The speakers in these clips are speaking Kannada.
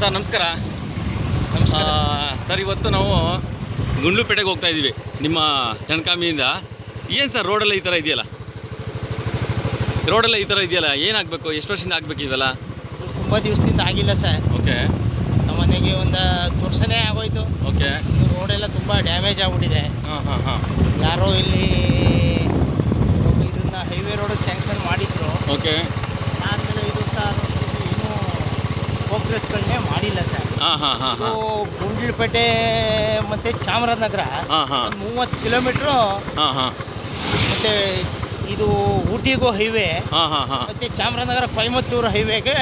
ಸರ್ ನಮಸ್ಕಾರ. ನಮಸ್ಕಾರ. ಸರ್ ಇವತ್ತು ನಾವು ಗುಂಡ್ಲುಪೇಟೆಗೆ ಹೋಗ್ತಾ ಇದ್ದೀವಿ ನಿಮ್ಮ ತಣಕಾಮಿಯಿಂದ ಏನು ಸರ್ ರೋಡೆಲ್ಲ ಈ ಥರ ಇದೆಯಲ್ಲ? ರೋಡೆಲ್ಲ ಈ ಥರ ಇದೆಯಲ್ಲ ಏನಾಗಬೇಕು ಎಷ್ಟು ವರ್ಷದಿಂದ ಆಗಬೇಕು ಇವೆಲ್ಲ? ತುಂಬ ದಿವಸದಿಂದ ಆಗಿಲ್ಲ ಸರ್. ಓಕೆ. ಸಾಮಾನ್ಯವಾಗಿ ಒಂದು ಹತ್ತು ವರ್ಷನೇ ಆಗೋಯ್ತು. ಓಕೆ. ರೋಡೆಲ್ಲ ತುಂಬ ಡ್ಯಾಮೇಜ್ ಆಗಿಬಿಟ್ಟಿದೆ. ಹಾಂ ಹಾಂ ಹಾಂ. ಯಾರೋ ಇಲ್ಲಿ ಇದನ್ನು ಹೈವೇ ರೋಡ್ ಸ್ಯಾಂಕ್ಷನ್ ಮಾಡಿದ್ರು. ಓಕೆ ಆದಮೇಲೆ ಇದು ಸರ್ ಇನ್ನೂ ಪ್ರೋಗ್ರೆಸ್ಗಳನ್ನೇ ಮಾಡಿಲ್ಲ ಸರ್. ಹಾಂ ಹಾಂ ಹಾಂ ಗುಂಡ್ಲುಪೇಟೆ ಮತ್ತು ಚಾಮರಾಜನಗರ ಹಾಂ ಹಾಂ. ಮೂವತ್ತು ಕಿಲೋಮೀಟ್ರು ಹಾಂ ಹಾಂ. ಮತ್ತು ಇದು ಊಟಿಗೂ ಹೈವೇ ಮತ್ತೆ ಹಾಂ ಹಾಂ. ಮತ್ತು ಚಾಮರಾಜನಗರ ಕೊಯಮತ್ತೂರು ಹೈವೇಗೆ.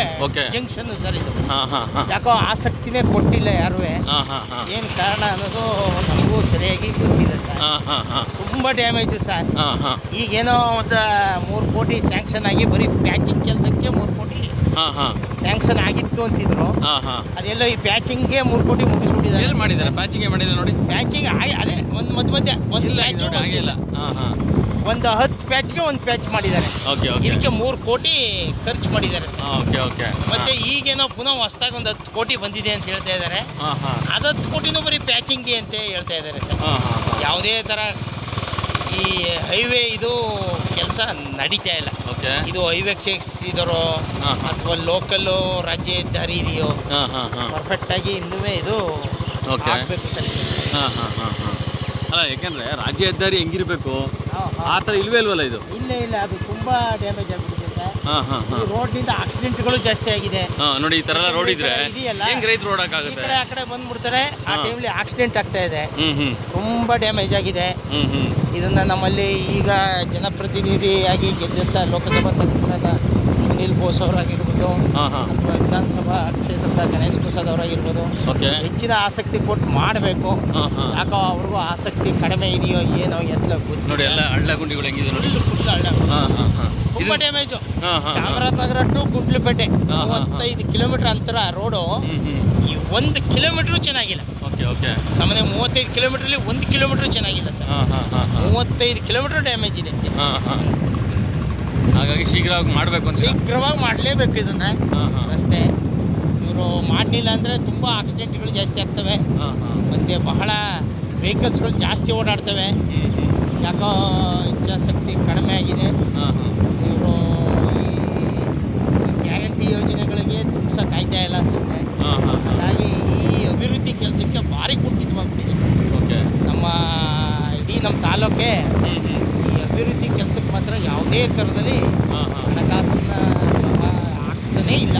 Junction sir. ಇದು ಹಾಂ ಹಾಂ ಹಾಂ. ಯಾಕೋ ಆಸಕ್ತಿನೇ ಕೊಟ್ಟಿಲ್ಲ ಯಾರು ಏನ್ ಹಾಂ ಹಾಂ. ಏನು ಕಾರಣ ಅನ್ನೋದು ನಮಗೂ ಸರಿಯಾಗಿ ಗೊತ್ತಿಲ್ಲ ಸರ್. ತುಂಬಾ ಡ್ಯಾಮೇಜ್ ಹಾಂ. ತುಂಬ ಡ್ಯಾಮೇಜು ಸರ್. ಹಾಂ ಹಾಂ. ಈಗೇನೋ ಒಂದು ಮೂರು ಕೋಟಿ ಸ್ಯಾಂಕ್ಷನ್ ಆಗಿ ಬರೀ ಪ್ಯಾಚಿಂಗ್ ಕೆಲಸಕ್ಕೆ ಮೂರು ಕೋಟಿ ಹಾಂ ಹಾಂ. ಸ್ಯಾಂಕ್ಷನ್ ಆಗಿತ್ತು ಅಂತಿದ್ರು. ಅದೆಲ್ಲ ಹಾಂ. ಅದೆಲ್ಲೋ ಈ ಪ್ಯಾಚಿಂಗ್ಗೆ ಮೂರು ಕೋಟಿ ಮುಗಿಸ್ಬಿಟ್ಟಿದ್ದಾರೆ. ಮಾಡಿದ್ದಾರೆ? ಪ್ಯಾಚಿಂಗ್ ಮಾಡಿದ್ದಾರೆ ನೋಡಿ. ಪ್ಯಾಚಿಂಗ್ ಆಗಿ ಅದೇ ಒಂದು ಮಧ್ಯ ಮಧ್ಯ ಒಂದು ಆಗಿಲ್ಲ. ಹಾಂ ಹಾಂ. ಒಂದು ಹತ್ತು ಪ್ಯಾಚ್ಗೆ ಒಂದು ಪ್ಯಾಚ್ ಮಾಡಿದ್ದಾರೆ. ಓಕೆ ಓಕೆ ಇದಕ್ಕೆ ಮೂರು ಕೋಟಿ ಖರ್ಚು ಮಾಡಿದ್ದಾರೆ ಸರ್. ಓಕೆ ಓಕೆ ಮತ್ತೆ ಈಗೇನೋ ಪುನಃ ಹೊಸ್ದಾಗಿ ಒಂದು ಹತ್ತು ಕೋಟಿ ಬಂದಿದೆ ಅಂತ ಹೇಳ್ತಾ ಇದ್ದಾರೆ. ಹಾಂ ಹಾಂ ಅದು ಹತ್ತು ಕೋಟಿನೂ ಬರೀ ಪ್ಯಾಚಿಂಗ್ಗೆ ಅಂತ ಹೇಳ್ತಾ ಇದ್ದಾರೆ ಸರ್. ಹಾಂ ಯಾವುದೇ ಥರ ಈ ಹೈವೇ ಇದು ಕೆಲಸ ನಡೀತಾ ಇಲ್ಲ. ಓಕೆ ಇದು ಹೈವೇ ಸೇರಿಸಿದಾರೋ ಹಾಂ. ಅಥವಾ ಲೋಕಲ್ಲು ರಾಜ್ಯ ಹೆದ್ದಾರಿ ಇದೆಯೋ ಹಾಂ ಹಾಂ ಹಾಂ ಪರ್ಫೆಕ್ಟಾಗಿ ಇನ್ನೂ ಇದು Okay. ಆಗಬೇಕು ಸರ್. ಹಾಂ ಹಾಂ ಹಾಂ ಹಾಂ ಅಲ್ಲ ಯಾಕೆಂದರೆ ರಾಜ್ಯ ಹೆದ್ದಾರಿ ಹೆಂಗಿರಬೇಕು. ಆ ಥರ ಇಲ್ವೇ ಇಲ್ವಲ್ಲ ಇದು? ಇಲ್ಲ ಇಲ್ಲ ಅದು ತುಂಬಾ ಡ್ಯಾಮೇಜ್ ಆಗ್ಬಿಟ್ಟಿದೆ ಸರ್. ಹಾಂ ಹಾಂ ಈ ಹಾಂ ರೋಡ್ನಿಂದ ಆಕ್ಸಿಡೆಂಟ್ಗಳು ಜಾಸ್ತಿ ಆಗಿದೆ. ಹಾಂ ನೋಡಿ ಈ ಥರ ಎಲ್ಲ ರೋಡ್ ಇದ್ರೆ ಇದೆಯಲ್ಲ? ಹೆಂಗ್ ರೈತರು ಈ ತರ ಕಡೆ ಆ ಕಡೆ ಬಂದ್ಬಿಡ್ತಾರೆ ಆ. ಟೈಮ್ಲಿ ಆಕ್ಸಿಡೆಂಟ್ ಆಗ್ತಾ ಇದೆ. ಹ್ಮ್ ಹ್ಮ್. ತುಂಬಾ ಡ್ಯಾಮೇಜ್ ಆಗಿದೆ. ಹ್ಮ್ ಹ್ಮ್. ಇದನ್ನ ನಮ್ಮಲ್ಲಿ ಈಗ ಜನಪ್ರತಿನಿಧಿಯಾಗಿ ಗೆದ್ದಂಥ ಲೋಕಸಭಾ ಸದಸ್ಯರಾದ ಸುನೀಲ್ ಬೋಸ್ ಅವರಾಗಿರ್ಬೋದು ಹಾಂ ಹಾಂ. ಅಥವಾ ವಿಧಾನಸಭಾ ಕ್ಷೇತ್ರದ ಗಣೇಶ್ ಪ್ರಸಾದ್ ಅವರಾಗಿರ್ಬೋದು. ಓಕೆ ಹೆಚ್ಚಿನ ಆಸಕ್ತಿ ಕೊಟ್ಟು ಮಾಡಬೇಕು. ಯಾಕೋ ಅವ್ರಿಗೂ ಆಸಕ್ತಿ ಕಡಿಮೆ ಇದೆಯೋ ಏನೋ ಎತ್ತಲ ನೋಡಿ ಎಲ್ಲ ಹಳ್ಳ ಗುಂಡಿಗಳು ಹೆಂಗಿದೆ ನೋಡಿ. ಫುಲ್ ಹಳ್ಳ ತುಂಬ ಡ್ಯಾಮೇಜು ಚಾಮರಾಜನಗರ ಟು ಗುಂಡ್ಲುಪೇಟೆ. ಮೂವತ್ತೈದು ಕಿಲೋಮೀಟರ್ ಅಂತರ ರೋಡು. ಈ ಒಂದು ಕಿಲೋಮೀಟ್ರು ಚೆನ್ನಾಗಿಲ್ಲ. ಓಕೆ ಓಕೆ ಸಾಮಾನ್ಯ ಮೂವತ್ತೈದು ಕಿಲೋಮೀಟ್ರಲ್ಲಿ ಒಂದು ಕಿಲೋಮೀಟ್ರ್ ಚೆನ್ನಾಗಿಲ್ಲ ಸರ್. ಹಾಂ ಹಾಂ ಹಾಂ ಹಾಂ. ಮೂವತ್ತೈದು ಕಿಲೋಮೀಟ್ರ್ ಡ್ಯಾಮೇಜ್ ಇದೆ. ಹಾಂ ಹಾಂ. ಹಾಗಾಗಿ ಶೀಘ್ರವಾಗಿ ಮಾಡಬೇಕು ಅಂತ. ಶೀಘ್ರವಾಗಿ ಮಾಡಲೇಬೇಕು ಇದನ್ನ. ರಸ್ತೆ. ಇವರು ಮಾಡಲಿಲ್ಲ ಅಂದರೆ ತುಂಬ ಆಕ್ಸಿಡೆಂಟ್ಗಳು ಜಾಸ್ತಿ ಆಗ್ತವೆ. ಮತ್ತು ಬಹಳ ವೆಹಿಕಲ್ಸ್ಗಳು ಜಾಸ್ತಿ ಓಡಾಡ್ತವೆ. ಯಾಕೋ ಇಚ್ಛಾಶಕ್ತಿ ಕಡಿಮೆ ಆಗಿದೆ. ಇವರು ಗ್ಯಾರಂಟಿ ಯೋಜನೆಗಳಿಗೆ ತುಂಬಿಸೋಕೆ ಕಾಯ್ತಾ ಇಲ್ಲ ಅನಿಸುತ್ತೆ. ಹಾಗಾಗಿ ಈ ಅಭಿವೃದ್ಧಿ ಕೆಲಸಕ್ಕೆ ಭಾರಿ ಕುಂಠಿತವಾಗ್ಬಿಟ್ಟಿದೆ. ಓಕೆ. ನಮ್ಮ ಇಡೀ ನಮ್ಮ ತಾಲೂಕೆ ಈ ಅಭಿವೃದ್ಧಿ ಕೆಲಸಕ್ಕೆ ಮಾತ್ರ ಯಾವುದೇ ಥರದಲ್ಲಿ ಹಣಕಾಸನ್ನ ಆಗ್ತಾನೇ ಇಲ್ಲ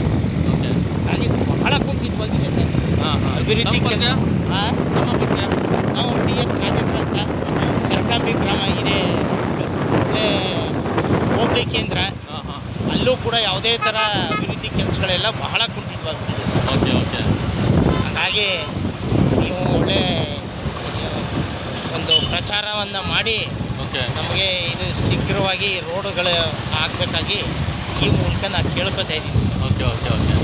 ಓಕೆ ಹಾಗಾಗಿ ಬಹಳ ಕುಂಠಿತವಾಗಿದೆ ಸರ್ ಹಾಂ ಹಾಂ ಅಭಿವೃದ್ಧಿ ನಾವು ಟಿ ಎಸ್ ರಾಜೇಂದ್ರ ಅಂತ ಕರಕಾಂಬಿ ಗ್ರಾಮ ಇದೆ ಒಳ್ಳೆ ಹೋಬಳಿ ಕೇಂದ್ರ. ಅಲ್ಲೂ ಕೂಡ ಯಾವುದೇ ಥರ ಅಭಿವೃದ್ಧಿ ಕೆಲಸಗಳೆಲ್ಲ ಬಹಳ ಕುಂಠಿತವಾಗ್ಬಿಟ್ಟಿದೆ ಸರ್. Okay okay. ಹಾಗಾಗಿ ನೀವು ಒಳ್ಳೆ ಒಂದು ಪ್ರಚಾರವನ್ನು ಮಾಡಿ ಓಕೆ. ನಮಗೆ ಇದು ಶೀಘ್ರವಾಗಿ ರೋಡ್ಗಳು ಆಗಬೇಕಾಗಿ ಈ ಮೂಲಕ ನಾನು ಕೇಳ್ಕೊತಾ ಇದ್ದೀನಿ ಸರ್. Okay okay okay.